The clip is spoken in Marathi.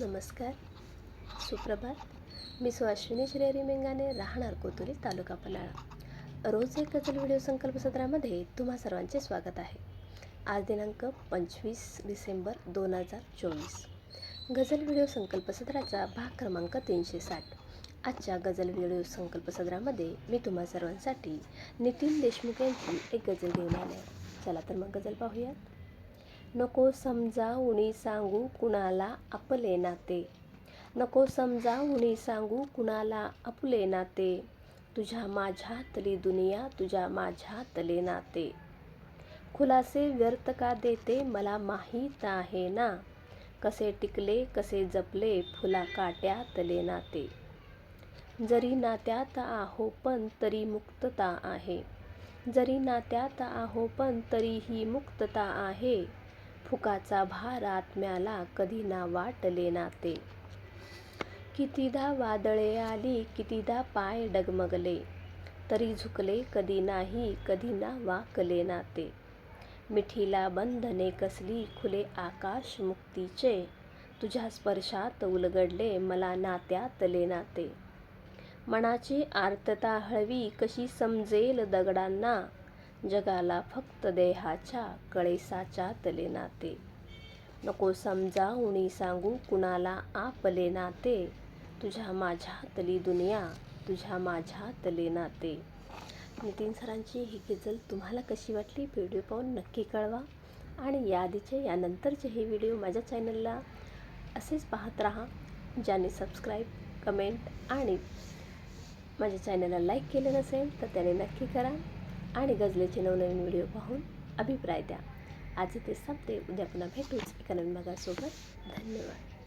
नमस्कार. सुप्रभात. मी सुअश्विनी श्रेयरी मेंगाने राहणार कोतुली तालुका पन्हाळा. रोज एक गझल व्हिडिओ संकल्प सत्रामध्ये तुम्हा सर्वांचे स्वागत आहे. आज दिनांक पंचवीस डिसेंबर दोन हजार चोवीस. गझल व्हिडिओ संकल्प सत्राचा भाग क्रमांक तीनशे साठ. आजच्या गझल व्हिडिओ संकल्प सत्रामध्ये मी तुम्हा सर्वांसाठी नितीन देशमुख यांची एक गझल घेऊन आले आहे. चला तर मग गझल पाहूयात. नको समजावुनी सांगू कुणाला आपले नाते. नको समजावुनी सांगू कुणाला आपले नाते. तुझ्या माझ्यातली दुनिया तुझ्या माझ्यातले नाते. खुलासे व्यर्थ का देते मला माहीत आहे ना? कसे टिकले कसे जपले फुला काट्यातले नाते. जरी नात्यात आहो पण तरी मुक्तता आहे. जरी नात्यात आहो पण तरीही मुक्तता आहे. फुकाचा भार आत्म्याला कधी ना वाटले नाते. कितीदा वादळे आली कितीदा पाय डगमगले तरी झुकले कधी नाही कधी ना वाकले नाते. मिठीला बंधने कसली खुले आकाश मुक्तीचे तुझ्या स्पर्शात उलगडले मला नात्यातले नाते. मनाची आर्तता हळवी कशी समजेल दगडांना जगाला फक्त देहाच्या कळेसाच्या तले नाते. नको समजावुनी सांगू कुणाला आपले नाते. तुझ्या माझ्यातली दुनिया तुझ्या माझ्यातले नाते. नितीन सरांची ही गझल तुम्हाला कशी वाटली? व्हिडिओ पाहून नक्की कळवा. आणि याआधीचे यानंतरचे हे व्हिडिओ माझ्या चॅनलला असेच पाहत राहा ज्याने सबस्क्राईब कमेंट आणि माझ्या चॅनलला लाईक केलं नसेल तर त्याने नक्की करा. आणि गझलेचे नवनवीन व्हिडिओ पाहून अभिप्राय द्या. आज इथे संपते. उद्या पुन्हा भेटूच एका नवीन भागासोबत. धन्यवाद.